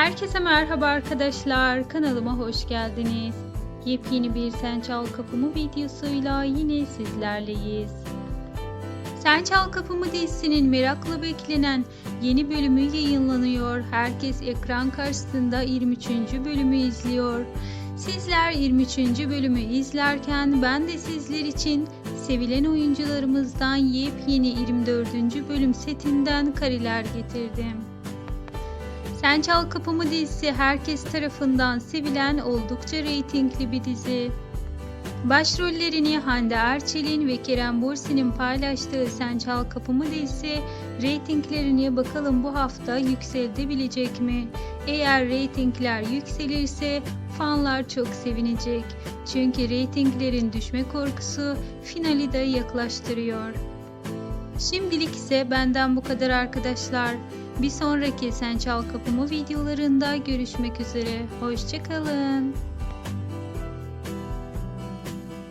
Herkese merhaba arkadaşlar. Kanalıma hoş geldiniz. Yepyeni bir Sen Çal Kapımı videosuyla yine sizlerleyiz. Sen Çal Kapımı dizisinin merakla beklenen yeni bölümü yayınlanıyor. Herkes ekran karşısında 23. bölümü izliyor. Sizler 23. bölümü izlerken ben de sizler için sevilen oyuncularımızdan yepyeni 24. bölüm setinden kareler getirdim. Sen Çal Kapımı dizisi herkes tarafından sevilen oldukça reytingli bir dizi. Başrollerini Hande Erçel'in ve Kerem Bürsin'in paylaştığı Sen Çal Kapımı dizisi reytinglerine bakalım bu hafta yükseltebilecek mi? Eğer reytingler yükselirse fanlar çok sevinecek. Çünkü reytinglerin düşme korkusu finali de yaklaştırıyor. Şimdilik ise benden bu kadar arkadaşlar. Bir sonraki Sen Çal Kapımı videolarında görüşmek üzere. Hoşçakalın.